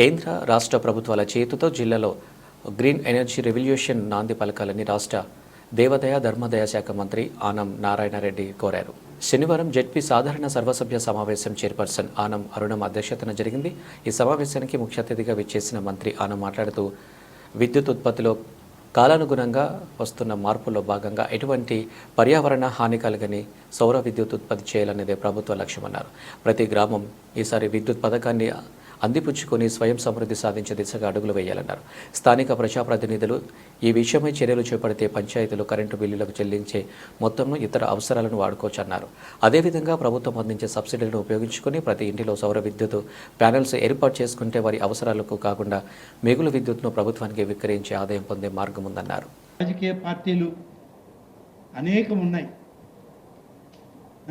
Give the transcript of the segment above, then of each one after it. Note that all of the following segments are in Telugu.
కేంద్ర రాష్ట్ర ప్రభుత్వాల చేతితో జిల్లాలో గ్రీన్ ఎనర్జీ రెవల్యూషన్ నాంది పలకాలని రాష్ట్ర దేవాదాయ ధర్మాదాయ శాఖ మంత్రి ఆనం నారాయణరెడ్డి కోరారు. శనివారం జెడ్పీ సాధారణ సర్వసభ్య సమావేశం చైర్పర్సన్ ఆనం అరుణం అధ్యక్షతన జరిగింది. ఈ సమావేశానికి ముఖ్య అతిథిగా విచ్చేసిన మంత్రి ఆనం మాట్లాడుతూ విద్యుత్ ఉత్పత్తిలో కాలానుగుణంగా వస్తున్న మార్పుల్లో భాగంగా ఎటువంటి పర్యావరణ హాని కలగని సౌర విద్యుత్ ఉత్పత్తి చేయాలనేదే ప్రభుత్వ లక్ష్యమన్నారు. ప్రతి గ్రామం ఈసారి విద్యుత్ పథకాన్ని అందిపుచ్చుకొని స్వయం సమృద్ధి సాధించే దిశగా అడుగులు వేయాలన్నారు. స్థానిక ప్రజాప్రతినిధులు ఈ విషయమై చర్యలు చేపడితే పంచాయతీలు కరెంటు బిల్లులకు చెల్లించే మొత్తంను ఇతర అవసరాలను వాడుకోవచ్చన్నారు. అదేవిధంగా ప్రభుత్వం అందించే సబ్సిడీలను ఉపయోగించుకొని ప్రతి ఇంటిలో సౌర విద్యుత్ ప్యానెల్స్ ఏర్పాటు చేసుకుంటే వారి అవసరాలకు కాకుండా మిగులు విద్యుత్ను ప్రభుత్వానికి విక్రయించే ఆదాయం పొందే మార్గం ఉందన్నారు. రాజకీయ పార్టీలు అనేకం ఉన్నాయి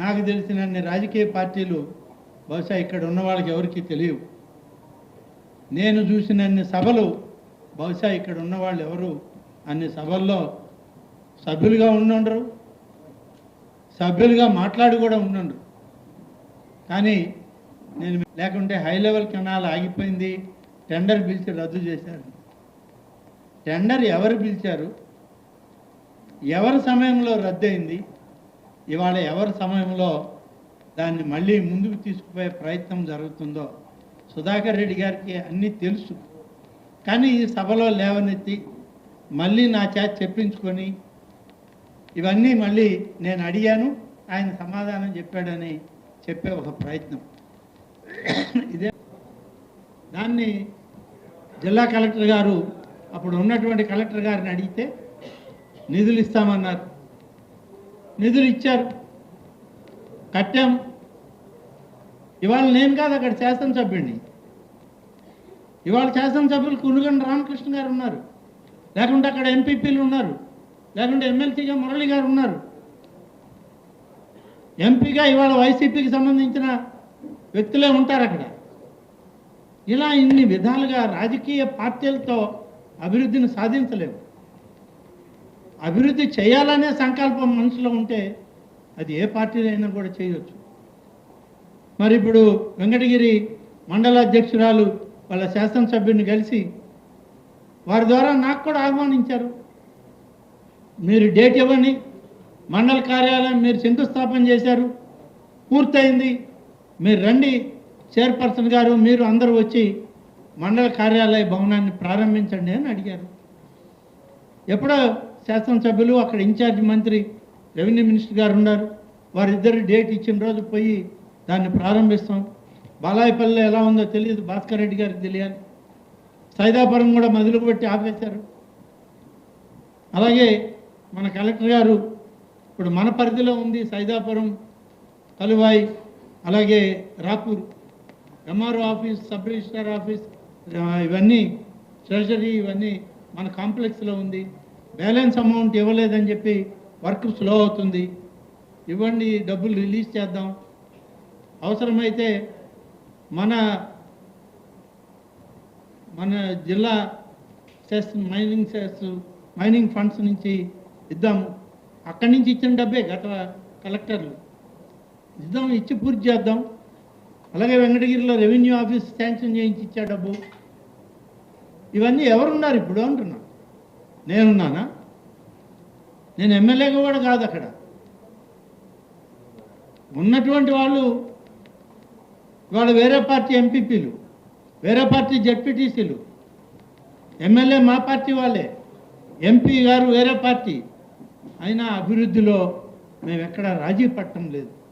నాకు తెలిసినన్ని రాజకీయ పార్టీలు బహుశా ఇక్కడ ఉన్న వాళ్ళకి ఎవరికీ తెలియవు. నేను చూసినన్ని సభలు బహుశా ఇక్కడ ఉన్న వాళ్ళు ఎవరు అన్ని సభల్లో సభ్యులుగా ఉండుండరు సభ్యులుగా మాట్లాడి కూడా ఉండుండరు. కానీ నేను లేకుంటే హై లెవెల్ కెనాల్ ఆగిపోయింది టెండర్ పిలిచి రద్దు చేశారు. టెండర్ ఎవరు పిలిచారు? ఎవరి సమయంలో రద్దయింది ఇవాళ ఎవరి సమయంలో దాన్ని మళ్ళీ ముందుకు తీసుకుపోయే ప్రయత్నం జరుగుతుందో సుధాకర్ రెడ్డి గారికి అన్నీ తెలుసు. కానీ ఈ సభలో లేవనెత్తి మళ్ళీ నా చేత చెప్పించుకొని ఇవన్నీ మళ్ళీ నేను అడిగాను ఆయన సమాధానం చెప్పాడని చెప్పే ఒక ప్రయత్నం. ఇదే దాన్ని జిల్లా కలెక్టర్ గారు అప్పుడు ఉన్నటువంటి కలెక్టర్ గారిని అడిగితే నిధులు ఇస్తామన్నారు. నిధులు ఇచ్చారు. కట్టాం. ఇవాళ నేను కాదు అక్కడ శాసనసభ్యుడిని. ఇవాళ శాసనసభ్యులు కునుగండ రామకృష్ణ గారు ఉన్నారు. లేకుంటే అక్కడ ఎంపీపీలు ఉన్నారు. లేకుంటే ఎమ్మెల్సీగా మురళి గారు ఉన్నారు. ఎంపీగా ఇవాళ వైసీపీకి సంబంధించిన వ్యక్తులే ఉంటారు అక్కడ. ఇలా ఇన్ని విధాలుగా రాజకీయ పార్టీలతో అభివృద్ధిని సాధించలేము. అభివృద్ధి చేయాలనే సంకల్పం మనసులో ఉంటే అది ఏ పార్టీలైనా కూడా చేయవచ్చు మరి ఇప్పుడు వెంకటగిరి మండల అధ్యక్షురాలు వాళ్ళ శాసనసభ్యుని కలిసి వారి ద్వారా నాకు కూడా ఆహ్వానించారు. మీరు డేట్ ఇవ్వండి. మండల కార్యాలయం మీరు శంకుస్థాపన చేశారు. పూర్తయింది. మీరు రండి. చైర్పర్సన్ గారు మీరు అందరూ వచ్చి మండల కార్యాలయ భవనాన్ని ప్రారంభించండి అని అడిగారు. ఎప్పుడో శాసనసభ్యులు అక్కడ ఇన్ఛార్జ్ మంత్రి రెవెన్యూ మినిస్టర్ గారు ఉన్నారు. వారిద్దరు డేట్ ఇచ్చిన రోజు పోయి దాన్ని ప్రారంభిస్తాం. బాలాయపల్లి ఎలా ఉందో తెలియదు. భాస్కర్ రెడ్డి గారికి తెలియాలి. సైదాపురం కూడా మదులుకు పెట్టి ఆపేశారు. అలాగే మన కలెక్టర్ గారు ఇప్పుడు మన పరిధిలో ఉంది సైదాపురం కలువాయి అలాగే Rapur. MRO office sub registrar office ఇవన్నీ ట్రెజరీ ఇవన్నీ మన కాంప్లెక్స్లో ఉంది. బ్యాలెన్స్ అమౌంట్ ఇవ్వలేదని చెప్పి వర్క్ స్లో అవుతుంది. ఇవ్వండి డబ్బులు రిలీజ్ చేద్దాం. అవసరమైతే మన మన జిల్లా cess mining cess mining funds నుంచి ఇద్దాము. అక్కడి నుంచి ఇచ్చిన డబ్బే గత కలెక్టర్లు. ఇద్దాం ఇచ్చి పూర్తి చేద్దాం. అలాగే వెంకటగిరిలో రెవెన్యూ ఆఫీస్ శాంక్షన్ చేయించి ఇచ్చా డబ్బు. ఇవన్నీ ఎవరున్నారు ఇప్పుడు అంటున్నా. నేనున్నానా? నేను ఎమ్మెల్యేగా కూడా కాదు అక్కడ. ఉన్నటువంటి వాళ్ళు ఇవాళ వేరే పార్టీ ఎంపీపీలు వేరే పార్టీ జడ్పీటీసీలు. ఎమ్మెల్యే మా పార్టీ వాళ్ళే. ఎంపీ గారు వేరే పార్టీ. అయినా అభివృద్ధిలో మేము ఎక్కడ రాజీ పట్టడం లేదు.